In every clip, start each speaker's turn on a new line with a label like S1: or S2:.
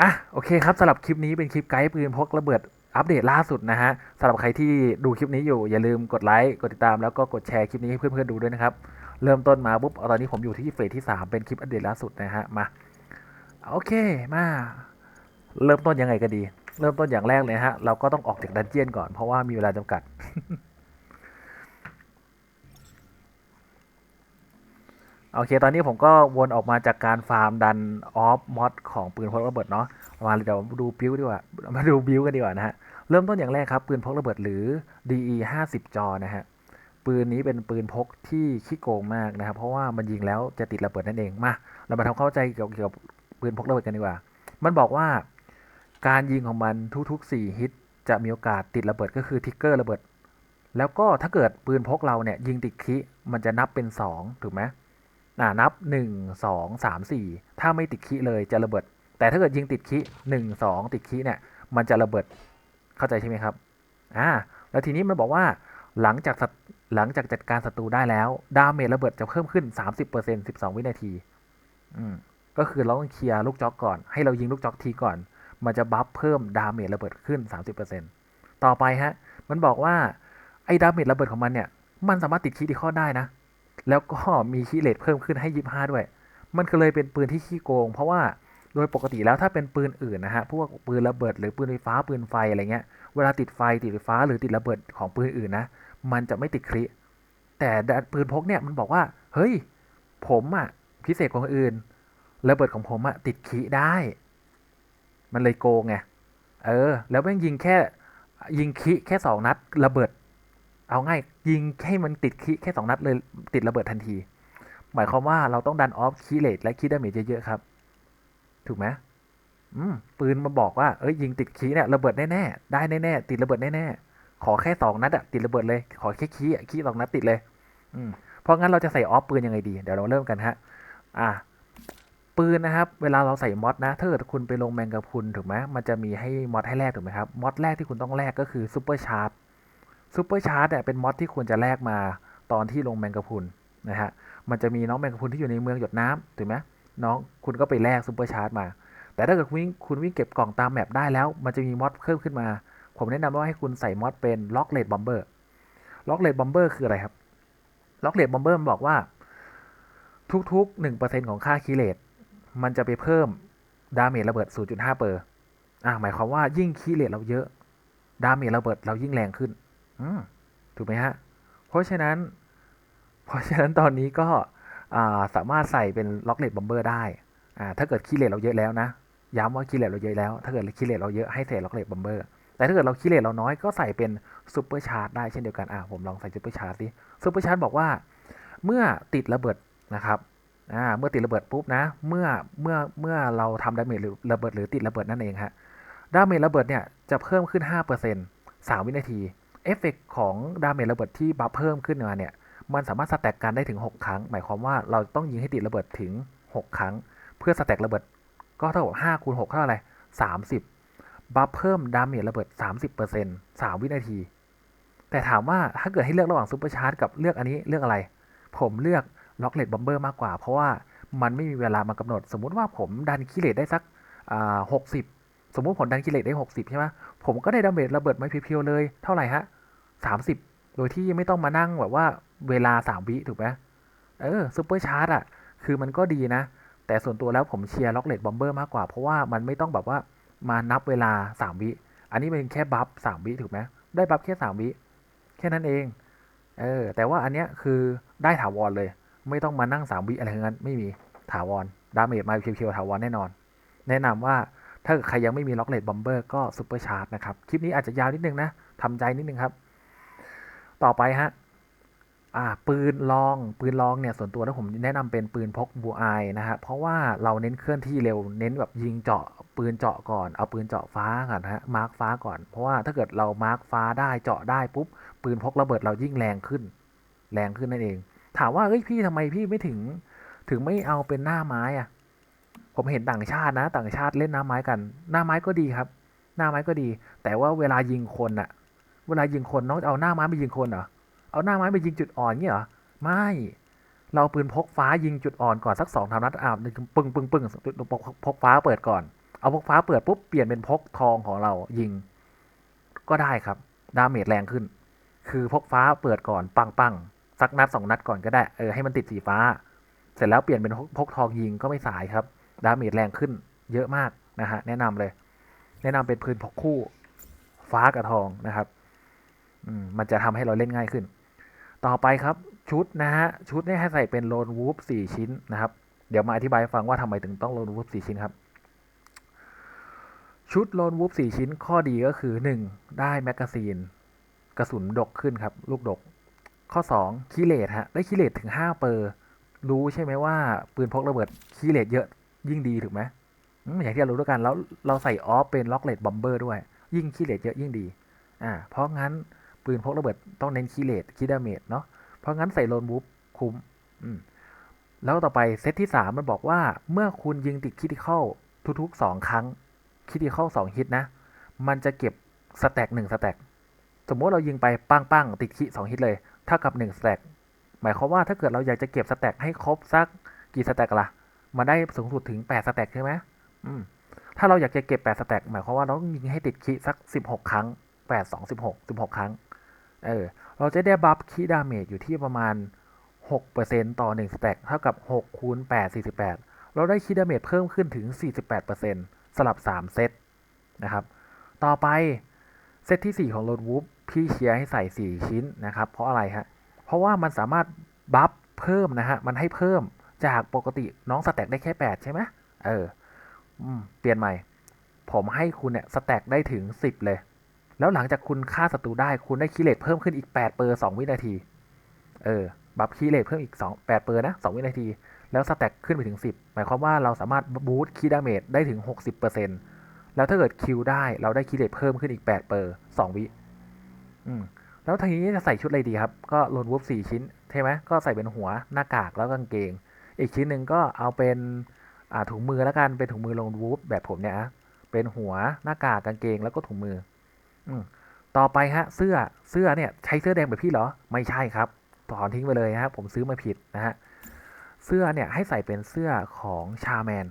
S1: อะโอเคครับสำหรับคลิปนี้เป็นคลิปไกด์ปืนพกระเบิดอัปเดตล่าสุดนะฮะสำหรับใครที่ดูคลิปนี้อยู่อย่าลืมกดไลค์กดติดตามแล้วก็กดแชร์คลิปนี้ให้เพื่อนๆดูด้วยนะครับเริ่มต้นมาปุ๊บตอนนี้ผมอยู่ที่เฟสที่ 3 เป็นคลิปอัปเดตล่าสุดนะฮะมาโอเคมา เริ่มต้นยังไงก็ดี เริ่มต้นอย่างแรกเลยฮะเราก็ต้องออกจากดันเจียนก่อนเพราะว่ามีเวลาจำกัด โอเค ตอนนี้ผมก็วนออกมาจากการฟาร์มดันออฟมอดของปืนพกระเบิดเนาะมาเดี๋ยวดูบิวดีกว่า มาดูบิวกันดีกว่านะฮะ เริ่มต้นอย่างแรกครับ ปืนพกระเบิดหรือ DE 50 จอนะฮะ ปืนนี้เป็นปืนพกที่ขี้โกงมากนะครับ เพราะว่ามันยิงแล้วจะติดระเบิดนั่นเอง มา เรามาทำเข้าใจเกี่ยวกับปืนพกระเบิดกันดีกว่า มันบอกว่า การยิงของมันทุกๆ 4 ฮิตจะมีโอกาสติดระเบิดก็คือทิกเกอร์ระเบิด แล้วก็ถ้าเกิดปืนพกเราเนี่ยยิงติดคิมันจะนับเป็น 2 ถูกไหม อ่านับ 1 2 3 4 ถ้าไม่ติดคีเลยจะระเบิด แต่ถ้าเกิดยิงติดคีหนึ่งสองติดคีเนี่ยมันจะระเบิดเข้าใจใช่ไหมครับอ่าแล้วทีนี้มันบอกว่าหลังจากหลังจากจัดการศัตรูได้แล้วดาเมจระเบิดจะเพิ่มขึ้น 30% 12 วินาทีอืมก็คือเราต้องเคลียร์ลูกจ็อกก่อน ให้เรายิงลูกจ็อกทีก่อน มันจะบัฟเพิ่มดาเมจระเบิดขึ้น 30%ต่อไปฮะ มันบอกว่าไอ้ดาเมจระเบิดของมันเนี่ย มันสามารถติดคีดีข้อได้นะ แล้วก็มีคีเลตเพิ่มขึ้นให้ยี่ห้าด้วย มันก็เลยเป็นปืนที่ขี้โกง เพราะว่าโดยปกติแล้วถ้าเป็นปืนอื่นนะฮะพวกปืนระเบิดหรือปืนไฟฟ้าปืนไฟอะไรเงี้ยเวลาติดไฟติดไฟฟ้าหรือติดระเบิดของปืนอื่นนะมันจะไม่ติดคริแต่ปืนพกเนี่ยมันบอกว่า เฮ้ย ผมอะ่ะพิเศษกว่าอื่นระเบิดของผมอะ่ะติดคริได้ มันเลยโกงไง เออ แล้วแม่งยิงแค่ยิงคิแค่สองนัด ระเบิด เอาง่ายยิงให้มันติดคิแค่สองนัดเลยติดระเบิดทันที หมายความว่าเราต้องดันออฟคีเลตและคีดาเมจเยอะๆครับ ถูกไหมอืมปืนมาบอกว่าเอ้ยยิงติดคีเนี่ยระเบิดแน่ๆได้แน่ๆติดระเบิดแน่ๆขอแค่สองนัดอะติดระเบิดเลยขอแค่คีอะคีสองนัดติดเลย อืมเพราะงั้นเราจะใส่ออฟปืนยังไงดีเดี๋ยวเราเริ่มกันฮะ อ่าปืนนะครับ เวลาเราใส่มอดนะถ้าเกิดคุณไปลงแมงกะพุนถูกไหมมันจะมีให้มอดให้แลกถูกไหมครับมอดแรกที่คุณต้องแลกก็คือซูเปอร์ชาร์จ ซูเปอร์ชาร์จเนี่ยเป็นมอดที่ควรจะแลกมาตอนที่ลงแมงกะพุนนะฮะมันจะมีน้องแมงกะพุนที่อยู่ในเมืองหยดน้ำถูกไหมน้องคุณก็ไปแลกซูเปอร์ชาร์จมา แต่ถ้าเกิดคุณวิ่งคุณวิ่งเก็บกล่องตามแมปได้แล้ว มันจะมีมอดเพิ่มขึ้นมา ผมแนะนำว่าให้คุณใส่มอดเป็นล็อกเลดบอมเบอร์ล็อกเลดบอมเบอร์คืออะไรครับล็อกเลดบอมเบอร์มันบอกว่า ทุกๆ1%ของค่าคีเลตมันจะไปเพิ่มดาเมจระเบิด 0.5เปอร์อ่าหมายความว่ายิ่งคีเลตเราเยอะ ดาเมจระเบิดเรายิ่งแรงขึ้น ถูกไหมฮะ เพราะฉะนั้น เพราะฉะนั้นตอนนี้ก็สามารถใส่เป็นล็อกเลดบอมเบอร์ได้ ถ้าเกิดคีเลตเราเยอะแล้วนะ ย้ำว่าคีเลตเราเยอะแล้ว ถ้าเกิดคีเลตเราเยอะให้ใส่ล็อกเลดบอมเบอร์ แต่ถ้าเกิดเราคีเลตเราน้อยก็ใส่เป็นซูเปอร์ชาร์จได้เช่นเดียวกันอ่าผมลองใส่ซูเปอร์ชาร์จสิซูเปอร์ชาร์จบอกว่า เมื่อติดระเบิดนะครับอ่าเมื่อติดระเบิดปุ๊บนะ เมื่อ เมื่อ เมื่อเราทำดาเมจหรือระเบิดหรือติดระเบิดนั่นเองฮะ ดาเมจระเบิดเนี่ยจะเพิ่มขึ้น 5% 3 วินาที เอฟเฟกของดาเมจระเบิดที่บัฟเพิ่มขึ้นมาเนี่ย มันสามารถสแต็กกันได้ถึง 6 ครั้ง หมายความว่าเราต้องยิงให้ติดระเบิดถึง 6 ครั้ง เพื่อสแต็กระเบิดก็เท่ากับ5คูณ6เท่าไหร่30 บัฟเพิ่มดาเมจระเบิด 30% 3 วินาที แต่ถามว่าถ้าเกิดให้เลือกระหว่างซูเปอร์ชาร์จกับเลือกอันนี้เลือกอะไร ผมเลือกล็อกเลดบอมเบอร์มากกว่า เพราะว่ามันไม่มีเวลามากำหนด สมมุติว่าผมดันคิเลตได้สักหกสิบสมมุติผมดันคิเลตได้ 60 ใช่ไหมผมก็ได้ดาเมจระเบิดไม่เพียวๆเลย เท่าไหร่ฮะ 30โดยที่ไม่ต้องมานั่งแบบว่าเวลา3วิถูกไหมเออซูเปอร์ชาร์จอะ คือมันก็ดีนะ แต่ส่วนตัวแล้วผมเชียร์ล็อกเลดบอมเบอร์มากกว่า เพราะว่ามันไม่ต้องแบบว่ามานับเวลา3วิ อันนี้เป็นแค่บัฟ3วิถูกไหมได้บัฟแค่3วิแค่นั้นเอง เออ แต่ว่าอันเนี้ยคือได้ถาวรเลย ไม่ต้องมานั่ง3วิอะไรทั้งนั้น ไม่มีถาวร ดาเมจมาเพียวๆถาวรแน่นอน แนะนำว่าถ้าใครยังไม่มีล็อกเลดบอมเบอร์ก็ซูเปอร์ชาร์จนะครับ คลิปนี้อาจจะยาวนิดนึงนะทำใจนิดนึงครับ ต่อไปฮะอ่าปืนลองปืนลองเนี่ยส่วนตัวแล้วผมแนะนำเป็นปืนพกบูไอนะฮะเพราะว่าเราเน้นเคลื่อนที่เร็วเน้นแบบยิงเจาะปืนเจาะก่อนเอาปืนเจาะฟ้าก่อนนะฮะมาร์กฟ้าก่อน เพราะว่าถ้าเกิดเรามาร์กฟ้าได้เจาะได้ปุ๊บปืนพกระเบิดเรายิ่งแรงขึ้น แรงขึ้นนั่นเอง ถามว่าเอ้ยพี่ทำไมพี่ไม่ถึง ถึงไม่เอาเป็นหน้าไม้อะผมเห็นต่างชาตินะ ต่างชาติเล่นหน้าไม้กัน หน้าไม้ก็ดีครับ หน้าไม้ก็ดี แต่ว่าเวลายิงคนอะ เวลายิงคนน้องจะเอาหน้าไม้ไปยิงคนเหรอ เอาหน้าไม้ไปยิงจุดอ่อนเงี้ยเหรอ ไม่ เราปืนพกฟ้ายิงจุดอ่อนก่อนสักสองสามนัดอ่าปึ้งปึ้งปึ้งพกฟ้าเปิดก่อน เอาพกฟ้าเปิดปุ๊บเปลี่ยนเป็นพกทองของเรายิง ก็ได้ครับ ดาเมจแรงขึ้น คือพกฟ้าเปิดก่อนปังปังสักนัดสองนัดก่อนก็ได้ เออให้มันติดสีฟ้า เสร็จแล้วเปลี่ยนเป็นพกพกทองยิงก็ไม่สายครับ ดาเมจแรงขึ้น เยอะมากนะฮะ แนะนำเลย แนะนำเป็นพื้นพกคู่ ฟ้ากับทองนะครับ มันจะทำให้เราเล่นง่ายขึ้น ต่อไปครับชุดนะฮะชุดนี่ให้ใส่เป็นโลนวูฟสี่ชิ้นนะครับ เดี๋ยวมาอธิบายฟังว่าทำไมถึงต้องโลนวูฟสี่ชิ้นครับ ชุดโลนวูฟสี่ชิ้นข้อดีก็คือ 1. ได้แมกกาซีน กระสุนดกขึ้นครับ ลูกดก ข้อ 2. คีเลตฮะได้คีเลตถึง5เปอร์รู้ใช่ไหมว่า ปืนพกระเบิดคีเลตเยอะยิ่งดีถูกไหมอืมอย่างที่เรารู้ด้วยกันแล้วเราใส่ออฟเป็นล็อกเลตบอมเบอร์ด้วย ยิ่งคีเลตเยอะยิ่งดีอ่าเพราะงั้น ปืนพกระเบิดต้องเน้นคีเลตคีดาเมจเนาะเพราะงั้นใส่โลนวูฟคุ้มอืมแล้วต่อไปเซตที่ 3 มันบอกว่าเมื่อคุณยิงติดคิติคอลทุกๆ 2 ครั้งคิติคอลสองฮิตนะ มันจะเก็บสแต็กหนึ่งสแต็กสมมติเรายิงไปปังปังๆติดคิสองฮิตเลยเท่ากับหนึ่งสแต็กหมายความว่าถ้าเกิดเราอยากจะเก็บสแต็กให้ครบสักกี่สแต็กล่ะมาได้สูงสุดถึงแปดสแต็กใช่ไหมอืมถ้าเราอยากจะเก็บแปดสแต็กหมายความว่าเราต้องยิงให้ติดคิสักสิบหกครั้งแปดสองสิบหกสิบหกครั้ง เออเราจะได้บัฟคีดาเมจอยู่ที่ประมาณหกเปอร์เซ็นต่อหนึ่งสแต็กเท่ากับหกคูณแปดสี่สิบแปดเราได้คีดาเมจเพิ่มขึ้นถึงสี่สิบแปดเปอร์เซ็นสลับสามเซตนะครับ ต่อไปเซตที่ 4 ของโลนวูฟพี่เชียร์ให้ใส่ 4 ชิ้นนะครับ เพราะอะไรฮะ เพราะว่ามันสามารถบัฟเพิ่มนะฮะ มันให้เพิ่มจากปกติน้องสแต็กได้แค่ 8 ใช่ไหมเอออืมเปลี่ยนใหม่ ผมให้คุณเนี่ยสแต็กได้ถึง 10 เลย แล้วหลังจากคุณฆ่าศัตรูได้คุณได้คีเลตเพิ่มขึ้นอีก 8 เปอร์ 2 วินาที เออ บัฟคีเลตเพิ่มอีก 2 8 เปอร์นะ 2 วินาที แล้วสแต็กขึ้นไปถึง 10 หมายความว่าเราสามารถบูสต์คีดาเมจได้ถึง 60%แล้วถ้าเกิดคิวได้เราได้คิเลตเพิ่มขึ้นอีก 8 เปอร์ 2 วิ อืม แล้วทีนี้จะใส่ชุดอะไรดีครับ ก็โลนวูฟสี่ชิ้นใช่ไหมก็ใส่เป็นหัวหน้ากากแล้วกางเกง อีกชิ้นหนึ่งก็เอาเป็นอ่าถุงมือแล้วกัน เป็นถุงมือโลนวูฟแบบผมเนี่ย เป็นหัวหน้ากากกางเกงแล้วก็ถุงมือ ต่อไปฮะเสื้อเสื้อเนี่ยใช้เสื้อแดงแบบพี่เหรอ ไม่ใช่ครับถอนทิ้งไปเลยนะครับผมซื้อมาผิดนะฮะเสื้อเนี่ยให้ใส่เป็นเสื้อของชาแมน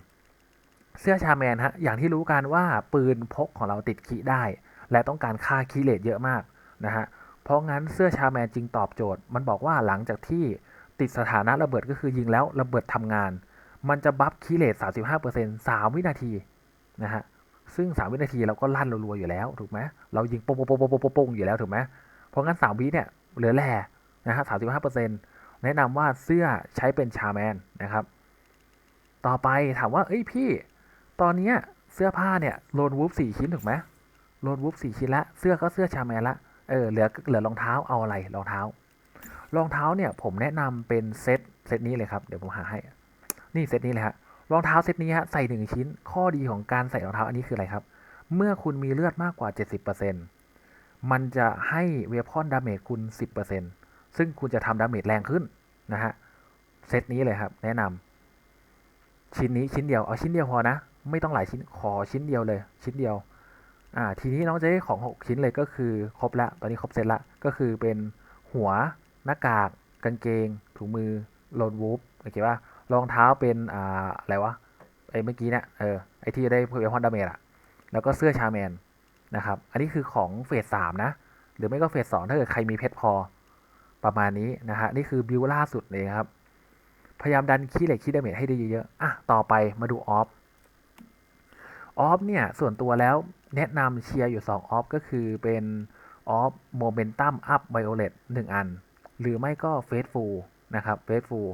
S1: เสื้อชาแมนฮะอย่างที่รู้กันว่าปืนพกของเราติดขีได้ และต้องการค่าคีเลตเยอะมากนะฮะเพราะงั้นเสื้อชาแมนจึงตอบโจทย์ มันบอกว่าหลังจากที่ติดสถานะระเบิดก็คือยิงแล้วระเบิดทำงาน มันจะบัฟคีเลต35% 3วินาทีนะฮะ ซึ่ง3วินาทีเราก็ลั่นรัวๆอยู่แล้วถูกไหมเรายิงโปงโปงโปงโปงโปงโปงโปงอยู่แล้วถูกไหมเพราะงั้น3วิเนี่ยเหลือแหล่นะฮะ35%แนะนำว่าเสื้อใช้เป็นชาแมนนะครับ ต่อไปถามว่าเอ้ยพี่ ตอนเนี้ยเสื้อผ้าเนี่ยโลนวูฟสี่ชิ้นถูกไหมโลนวูฟสี่ชิ้นละเสื้อก็เสื้อชาแมนละเออเหลือเหลือรองเท้าเอาอะไรรองเท้ารองเท้าเนี่ยผมแนะนำเป็นเซตเซตนี้เลยครับเดี๋ยวผมหาให้ นี่เซตนี้เลยฮะ รองเท้าเซตนี้ฮะใส่หนึ่งชิ้น ข้อดีของการใส่รองเท้าอันนี้คืออะไรครับ เมื่อคุณมีเลือดมากกว่า 70%มันจะให้เวพอนดาเมจคุณ 10%ซึ่งคุณจะทำดาเมจแรงขึ้นนะฮะเซตนี้เลยครับ แนะนำชิ้นนี้ชิ้นเดียวเอาชิ้นเดียวพอนะ ไม่ต้องหลายชิ้นขอชิ้นเดียวเลย ชิ้นเดียวอ่าทีนี้น้องจะได้ของ 6 ชิ้นเลยก็คือครบละตอนนี้ครบเซตละก็คือเป็นหัวหน้ากากกางเกง ถุงมือโลนวูฟโอเคป่ะ รองเท้าเป็นอ่าอะไรวะไอ้เมื่อกี้เนี่ยเออไอ้ที่ได้เพิ่มพอนดาเมจอะแล้วก็เสื้อชาแมนนะครับอันนี้คือของเฟสสามนะ หรือไม่ก็เฟสสองถ้าเกิดใครมีเพชรพอประมาณนี้นะฮะนี่คือบิวล่าสุดเลยครับ พยายามดันขี้เหล็กขี้ดาเมจให้ได้เยอะๆอะต่อไปมาดูออฟออฟเนี่ยส่วนตัวแล้วแนะนำเชียร์อยู่ 2 ออฟก็คือเป็นออฟโมเมนตัมอัพไวโอเลตหนึ่งอัน หรือไม่ก็เฟสฟูลนะครับเฟสฟูล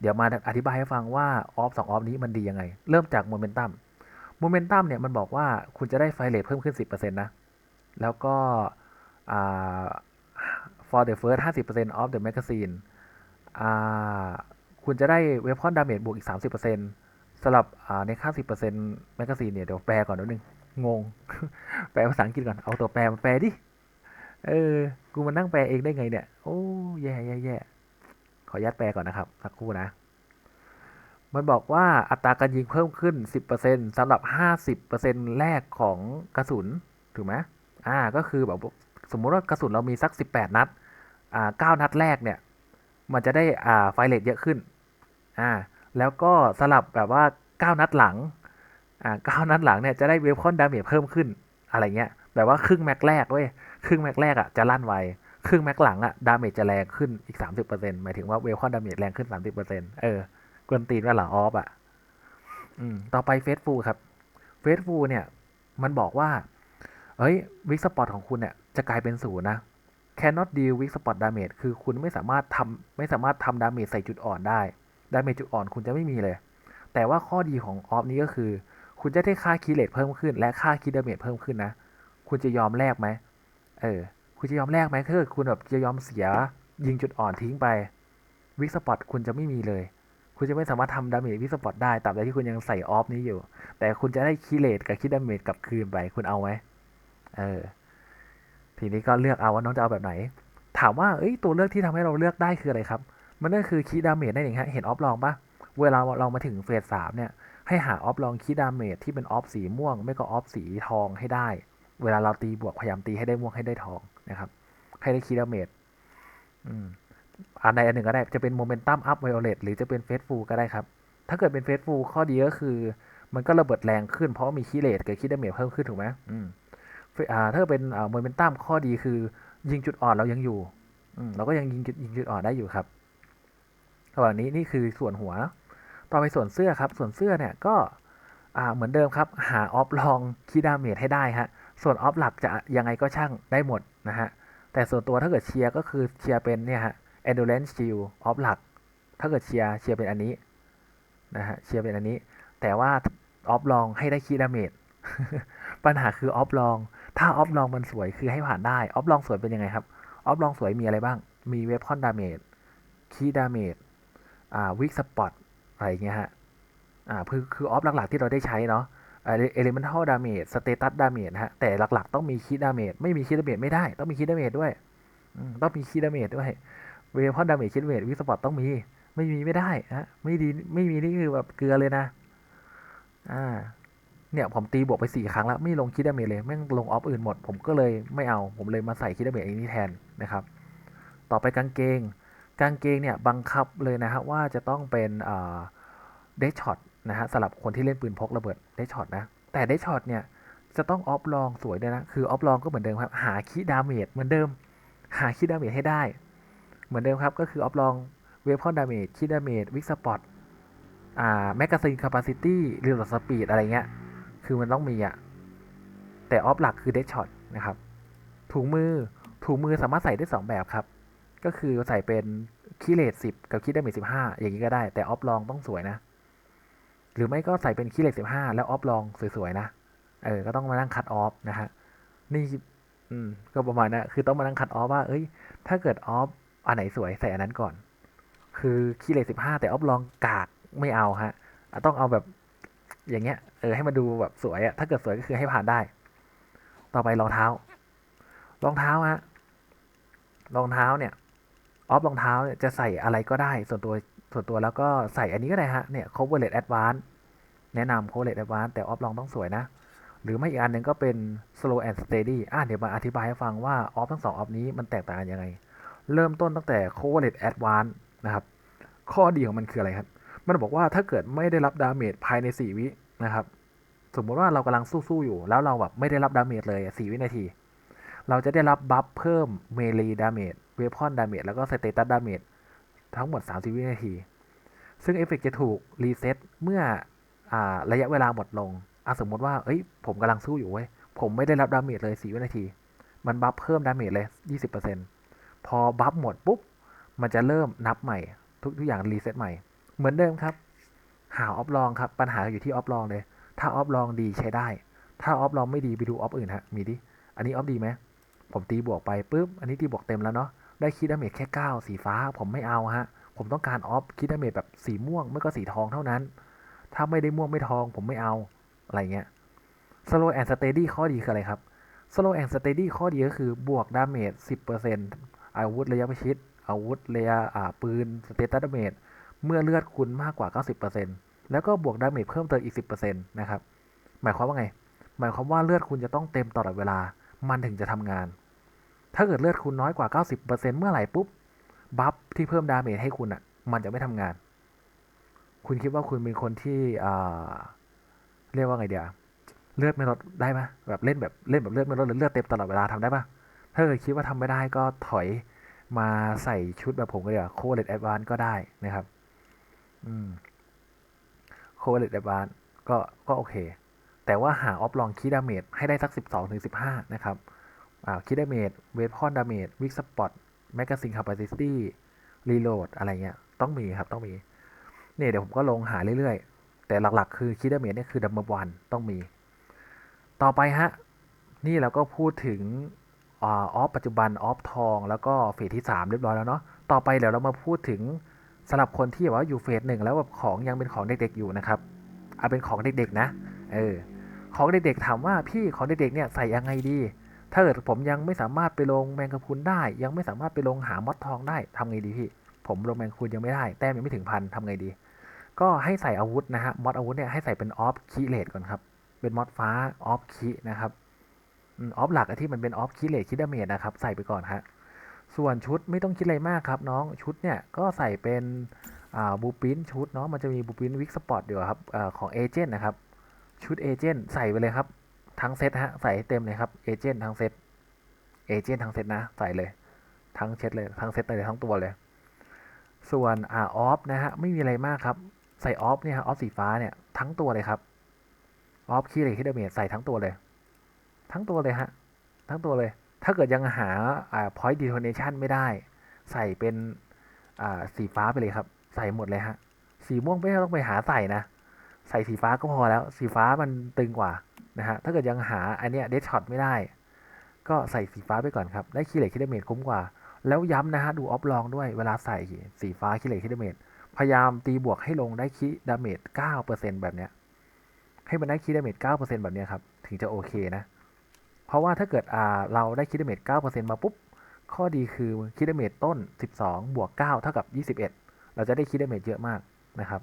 S1: เดี๋ยวมาอธิบายให้ฟังว่าออฟสองออฟนี้มันดียังไง เริ่มจากโมเมนตัม โมเมนตัมเนี่ยมันบอกว่าคุณจะได้ไฟเรทเพิ่มขึ้น 10%นะ แล้วก็อ่า for the first 50% of the magazine อ่าคุณจะได้เวพอนดาเมจบวกอีก 30%สำหรับอ่าในค่า 10%แมกกาซีนเนี่ยเดี๋ยวแปลก่อนนิดนึง งง แปลภาษาอังกฤษก่อน เอาตัวแปลมาแปลดิ เออ กูมานั่งแปลเองได้ไงเนี่ย โอ้ แย่แย่แย่ ขออนุญาตแปลก่อนนะครับสักครู่นะ มันบอกว่าอัตราการยิงเพิ่มขึ้น 10%สำหรับ 50%แรกของกระสุนถูกไหมอ่าก็คือแบบสมมุติว่ากระสุนเรามีสัก 18 นัดอ่า9นัดแรกเนี่ย มันจะได้อ่าไฟเรทเยอะขึ้นอ่าแล้วก็สลับแบบว่า 9 นัดหลังอ่าเก้านัดหลังเนี่ยจะได้เวฟคอนดาเมจเพิ่มขึ้นอะไรเงี้ยแบบว่าครึ่งแม็กแรกเว้ยครึ่งแม็กแรกอะจะลั่นไว ครึ่งแม็กหลังอะดาเมจจะแรงขึ้นอีกสามสิบเปอร์เซ็นต์หมายถึงว่าเวฟคอนดาเมจแรงขึ้นสามสิบเปอร์เซ็นต์เออกวนตีนว่าหลังออฟอะอืมต่อไปเฟสฟูครับเฟสฟูเนี่ย มันบอกว่า เอ้ยวิกสปอตของคุณเนี่ยจะกลายเป็นศูนย์นะ cannot deal with spot damage คือคุณไม่สามารถทำไม่สามารถทำดาเมจใส่จุดอ่อนได้ดาเมจจุดอ่อนคุณจะไม่มีเลย แต่ว่าข้อดีของออฟนี้ก็คือ คุณจะได้ค่าคีเลตเพิ่มขึ้น และค่าคีดาเมจเพิ่มขึ้นนะ คุณจะยอมแลกไหมเออ คุณจะยอมแลกไหมคือคุณแบบจะยอมเสียยิงจุดอ่อนทิ้งไปวิกสปอตคุณจะไม่มีเลย คุณจะไม่สามารถทำดาเมจวิกสปอตได้ตราบใดที่คุณยังใส่ออฟนี้อยู่ แต่คุณจะได้คีเลตกับคีดาเมจกลับคืนไปคุณเอาไหมเออทีนี้ก็เลือกเอาว่าน้องจะเอาแบบไหน ถามว่าเอ้ยตัวเลือกที่ทำให้เราเลือกได้คืออะไรครับ มันก็คือคีดาเมจนั่นเองฮะเห็นออฟลองปะเวลาเรามาถึงเฟสสามเนี่ยให้หาออฟลองคีดาเมจที่เป็นออฟสีม่วง ไม่ก็ออฟสีทองให้ได้ เวลาเราตีบวกพยายามตีให้ได้ม่วงให้ได้ทองนะครับ ให้ได้คีดเมจอืมอันใดอันหนึ่งก็ได้จะเป็นโมเมนตัมอัพไวโอเลตหรือจะเป็นเฟสฟูก็ได้ครับ ถ้าเกิดเป็นเฟสฟูข้อดีก็คือ มันก็ระเบิดแรงขึ้นเพราะมีคีเลตกับคีดเมจเพิ่มขึ้นถูกไหมถ้าเป็นโมเมนตัมข้อดีคือ ยิงจุดอ่อนเรายังอยู่เราก็ยังยิงจุดยิงจุดอ่อนได้อยู่ครับระหว่างนี้นี่คือส่วนหัว ต่อไปส่วนเสื้อครับ ส่วนเสื้อเนี่ยก็เหมือนเดิมครับ หาออฟลองคีดาเมจให้ได้ฮะ ส่วนออฟหลักจะยังไงก็ช่างได้หมดนะฮะ แต่ส่วนตัวถ้าเกิดเชียร์ก็คือเชียร์เป็นเนี่ยฮะ endurance shield ออฟหลัก ถ้าเกิดเชียร์เชียร์เป็นอันนี้นะฮะเชียร์เป็นอันนี้ แต่ว่าออฟลองให้ได้คีดาเมจปัญหาคือออฟลอง ถ้าออฟลองมันสวยคือให้ผ่านได้ ออฟลองสวยเป็นยังไงครับ ออฟลองสวยมีอะไรบ้าง มีเวฟคอนดาเมจคีดาเมจอ่าวิกสปอตอะไรเงี้ยฮะ อ่าคือคือออฟหลักๆที่เราได้ใช้เนาะ เอลิเมนทัลดาเมจสเตตัสดาเมจฮะ แต่หลักๆ ต้องมีคีดดาเมจไม่มีคีดดาเมจไม่ได้ ต้องมีคีดดาเมจด้วยต้องมีคีดดาเมจด้วยเวฟคอนดาเมจคีดาเมจวิสปอตต้องมี ไม่มีไม่ได้ฮะไม่ดีไม่มีนี่คือแบบเกลือเลยนะ อ่า เนี่ยผมตีบวกไปสี่ครั้งแล้ว ไม่ลงคิดดาเมจเลยแม่งลงออฟอื่นหมด ผมก็เลยไม่เอา ผมเลยมาใส่คิดดาเมจอันนี้แทนนะครับ ต่อไปกางเกง กางเกงเนี่ยบังคับเลยนะฮะว่าจะต้องเป็นเดชช็อต นะฮะสำหรับคนที่เล่นปืนพกระเบิดเดชช็อตนะ แต่เดชช็อตเนี่ยจะต้องออฟลองสวยด้วยนะ คือออฟลองก็เหมือนเดิมครับ หาคิดดาเมจเหมือนเดิม หาคิดดาเมจให้ได้ เหมือนเดิมครับ ก็คือออฟลองเวฟคอนดาเมจคิดดาเมจวิกสปอตอ่าแมกกาซีนแคปซิตี้รียลดสปีดอะไรเงี้ย คือมันต้องมีอะแต่ออฟหลักคือเดชช็อตนะครับ ถุงมือ ถุงมือสามารถใส่ได้ 2 แบบครับ ก็คือใส่เป็นคีเลตสิบกับคีดาเมจสิบห้าอย่างนี้ก็ได้ แต่ออฟลองต้องสวยนะ หรือไม่ก็ใส่เป็นคีเลตสิบห้าแล้วออฟลองสวยๆนะ เออ ก็ต้องมานั่งคัดออฟนะฮะ นี่ อืม ก็ประมาณนะคือต้องมานั่งคัดออฟว่า เอ้ย ถ้าเกิดออฟอันไหนสวยใส่อันนั้นก่อน คือคีเลตสิบห้าแต่ออฟลองกากไม่เอาฮะ ต้องเอาแบบอย่างเงี้ย เออ ให้มันดูแบบสวยอะถ้าเกิดสวยก็คือให้ผ่านได้ ต่อไปรองเท้า รองเท้าฮะ รองเท้าเนี่ย ออฟรองเท้าเนี่ยจะใส่อะไรก็ได้ ส่วนตัว ส่วนตัวแล้วก็ใส่อันนี้ก็ได้ฮะ เนี่ย coverlet advance แนะนำ coverlet advance แต่ออฟลองต้องสวยนะ หรือไม่อีกอันหนึ่งก็เป็น slow and steady อะเดี๋ยวมาอธิบายให้ฟังว่าออฟทั้งสองออฟนี้มันแตกต่างกันยังไง เริ่มต้นตั้งแต่ coverlet advance นะครับ ข้อดีของมันคืออะไรครับ มันบอกว่าถ้าเกิดไม่ได้รับดาเมจภายใน 4 วินะครับ สมมติว่าเรากำลังสู้ๆอยู่ แล้วเราแบบไม่ได้รับดาเมจเลย 4 วินาที เราจะได้รับบัฟเพิ่มเมลีดาเมจเวพอนดาเมจแล้วก็สเตตัสดาเมจ ทั้งหมด 30 วินาที ซึ่งเอฟเฟกจะถูกรีเซ็ตเมื่ออระยะเวลาหมดลงอสมมติว่า เอ้ย ผมกำลังสู้อยู่เว้ย ผมไม่ได้รับดาเมจเลย 4 วินาที มันบัฟเพิ่มดาเมจเลย 20%พอบัฟหมดปุ๊บ มันจะเริ่มนับใหม่ ทุกทุกอย่างรีเซ็ตใหม่ เหมือนเดิมครับ หาออฟลองครับ ปัญหาอยู่ที่ออฟลองเลย ถ้าออฟลองดีใช้ได้ ถ้าออฟลองไม่ดีไปดูออฟอื่นฮะ มีดิ อันนี้ออฟดีไหม ผมตีบวกไปปุ๊บ อันนี้ตีบวกเต็มแล้วเนาะ ได้คิดดาเมจแค่ 9 สีฟ้าผมไม่เอาฮะ ผมต้องการออฟคิดดาเมจแบบสีม่วงไม่ก็สีทองเท่านั้น ถ้าไม่ได้ม่วงไม่ทอง ผมไม่เอาอะไรเงี้ย slow and steady ข้อดีคืออะไรครับ slow and steady ข้อดีก็คือบวกดาเมจ10%อาวุธระยะประชิดอาวุธระยะปืนสเตตัสดาเมจเมื่อเลือดคุณมากกว่า 90%แล้วก็บวกดาเมจเพิ่มเติมอีก 10%นะครับ หมายความว่าไง หมายความว่าเลือดคุณจะต้องเต็มตลอดเวลา มันถึงจะทำงาน ถ้าเกิดเลือดคุณน้อยกว่า 90%เมื่อไหร่ปุ๊บ บัฟที่เพิ่มดาเมจให้คุณอะ มันจะไม่ทำงาน คุณคิดว่าคุณเป็นคนที่เรียกว่าไงเดียวเลือดไม่ลดได้ปะแบบเล่นแบบเล่นแบบเลือดไม่ลดหรือเลือดเต็มตลอดเวลาทำได้ปะถ้าเกิดคิดว่าทำไม่ได้ก็ถอยมาใส่ชุดแบบผมก็เดียวโคเลตแอดวานก็ได้นะครับ อืมโคเลตแอดวานก็ก็โอเค แต่ว่าหาออฟลองคีดาเมจให้ได้สัก 12ถึง15 นะครับ คีดดาเมจเวพอนดาเมจวิกสปอตแมกกาซินคาปาซิตี้รีโหลดอะไรเงี้ยต้องมีครับต้องมีเนี่ยเดี๋ยวผมก็ลงหาเรื่อยๆ แต่หลักๆ คือคีดาเมจเนี่ยคือดัมเบิลวันต้องมี ต่อไปฮะ นี่เราก็พูดถึงออฟปัจจุบันออฟทอง แล้วก็เฟสที่ 3 เรียบร้อยแล้วเนาะต่อไปเดี๋ยวเรามาพูดถึงสำหรับคนที่แบบว่าอยู่เฟสหนึ่งแล้วแบบของยังเป็นของเด็กๆอยู่นะครับเอาเป็นของเด็กๆนะเออของเด็กๆถามว่าพี่ของเด็กๆเนี่ยใส่ยังไงดี ถ้าเกิดผมยังไม่สามารถไปลงแมงกะพุนได้ ยังไม่สามารถไปลงหามอดทองได้ทำไงดีพี่ ผมลงแมงกะพุนยังไม่ได้ แต้มยังไม่ถึงพันทำไงดี ก็ให้ใส่อาวุธนะฮะมอดอาวุธเนี่ยให้ใส่เป็นออฟคีเลตก่อนครับ เป็นมอดฟ้าออฟคีนะครับออฟหลักที่มันเป็นออฟคีเลตคิดดาเมจนะครับ ใส่ไปก่อนฮะส่วนชุดไม่ต้องคิดอะไรมากครับ น้องชุดเนี่ยก็ใส่เป็นบูปินชุดเนาะมันจะมีบูปินวิกสปอร์ตเดียวครับอของเอเจนต์นะครับชุดเอเจนต์ใส่ไปเลยครับ ทั้งเซตฮะใส่เต็มเลยครับเอเจนต์ทั้งเซตเอเจนต์ทั้งเซตนะใส่เลยทั้งเซตเลยทั้งเซตเลยทั้งตัวเลย ส่วนอ่าออฟนะฮะไม่มีอะไรมากครับใส่ออฟเนี่ยฮะออฟสีฟ้าเนี่ยทั้งตัวเลยครับออฟคีย์เลยคิดเมจใส่ทั้งตัวเลย ทั้งตัวเลยฮะทั้งตัวเลย ถ้าเกิดยังหาอ่า point detonation ไม่ได้ ใส่เป็นอ่าสีฟ้าไปเลยครับ ใส่หมดเลยฮะสีม่วงไม่ต้องไปหาใส่นะ ใส่สีฟ้าก็พอแล้ว สีฟ้ามันตึงกว่า นะฮะถ้าเกิดยังหาอันเนี้ยเดชช็อตไม่ได้ ก็ใส่สีฟ้าไปก่อนครับ ได้คีย์เลยคิดเมจคุ้มกว่า แล้วย้ำนะฮะดูออฟลองด้วยเวลาใส่สีฟ้าคีย์เลยคิดเมจพยายามตีบวกให้ลงได้คีดาเมจ9%แบบเนี้ยให้มันได้คีดาเมจ9%แบบเนี้ยครับถึงจะโอเคนะเพราะว่าถ้าเกิดอ่าเราได้คีดาเมจ9%มาปุ๊บข้อดีคือคีดาเมจต้น 12 บวก 9 เท่ากับ 21 เราจะได้คีดาเมจเยอะมากนะครับ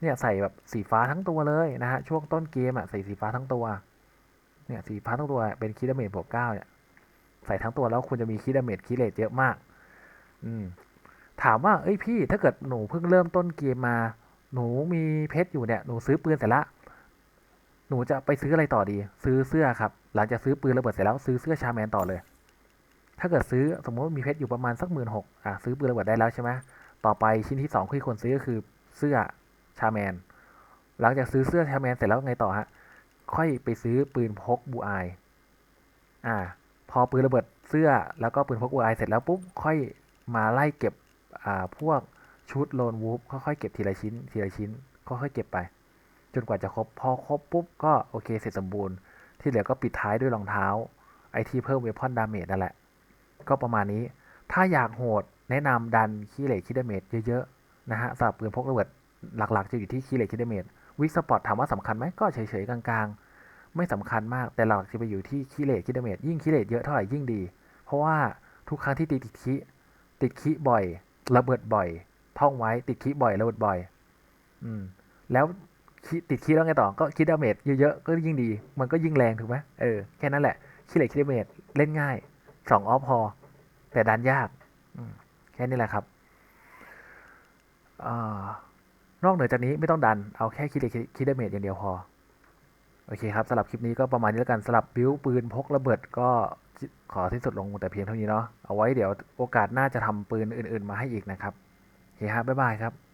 S1: เนี่ยใส่แบบสีฟ้าทั้งตัวเลยนะฮะช่วงต้นเกมอะใส่สีฟ้าทั้งตัว เนี่ยสีฟ้าทั้งตัวเป็นคีดาเมจบวก9เนี่ยใส่ทั้งตัวแล้วคุณจะมีคีดาเมจคีเลตเยอะมาก อืมถามว่าเอ้ยพี่ถ้าเกิดหนูเพิ่งเริ่มต้นเกมมา หนูมีเพชรอยู่เนี่ยหนูซื้อปืนเสร็จละหนูจะไปซื้ออะไรต่อดี ซื้อเสื้อครับ หลังจากซื้อปืนระเบิดเสร็จแล้วซื้อเสื้อชาแมนต่อเลย ถ้าเกิดซื้อสมมติมีเพชรอยู่ประมาณสักหมื่นหกอะซื้อปืนระเบิดได้แล้วใช่ไหมต่อไปชิ้นที่สองที่ควรซื้อก็คือเสื้อ ชาแมน หลังจากซื้อเสื้อชาแมนเสร็จแล้วไงต่อฮะ ค่อยไปซื้อปืนพกบูออ่า พอปืนระเบิดเสื้อแล้วก็ปืนพกบูอเสร็จแล้วปุ๊บค่อยมาไล่เก็บอ่าพวกชุดโลนวูฟค่อยๆเก็บทีละชิ้น ทีละชิ้นค่อยๆเก็บไป จนกว่าจะครบ พอครบปุ๊บก็โอเคเสร็จสมบูรณ์ ที่เหลือก็ปิดท้ายด้วยรองเท้า ไอที่เพิ่มเวพอนดาเมจนั่นแหละ ก็ประมาณนี้ ถ้าอยากโหดแนะนำดันคีเหลตคิดาเมจเยอะๆนะฮะสำหรับปืนพกระเบิด หลักๆ จะอยู่ที่คีเลตคิดเมจวิกสปอร์ตถามว่าสำคัญไหมก็เฉยๆกลางๆ ไม่สำคัญมากแต่หลักจะไปอยู่ที่คีเลตคิดเมจยิ่งคีเลตเยอะเท่าไหร่ยิ่งดี เพราะว่าทุกครั้งที่ติดคิติดคิบ่อย ระเบิดบ่อย ท่องไว้ติดคิบ่อยระเบิดบ่อย อืม แล้วติดคิแล้วไงต่อก็คิดดาเมจเยอะๆก็ยิ่งดี มันก็ยิ่งแรงถูกไหมเออแค่นั้นแหละคิเลตคิดดาเมจเล่นง่ายสองออฟพอ แต่ดันยากอืมแค่นี้แหละครับอา นอกเหนือจากนี้ไม่ต้องดัน เอาแค่คิดคิดดเมจอย่างเดียวพอ โอเคครับสำหรับคลิปนี้ก็ประมาณนี้แล้วกันสำหรับบิวปืนพกระเบิดก็ขอที่สุดลงแต่เพียงเท่านี้เนาะ เอาไว้เดี๋ยวโอกาสหน้าจะทำปืนอื่น ๆ มาให้อีกนะครับ โอเคครับบ๊ายบายครับ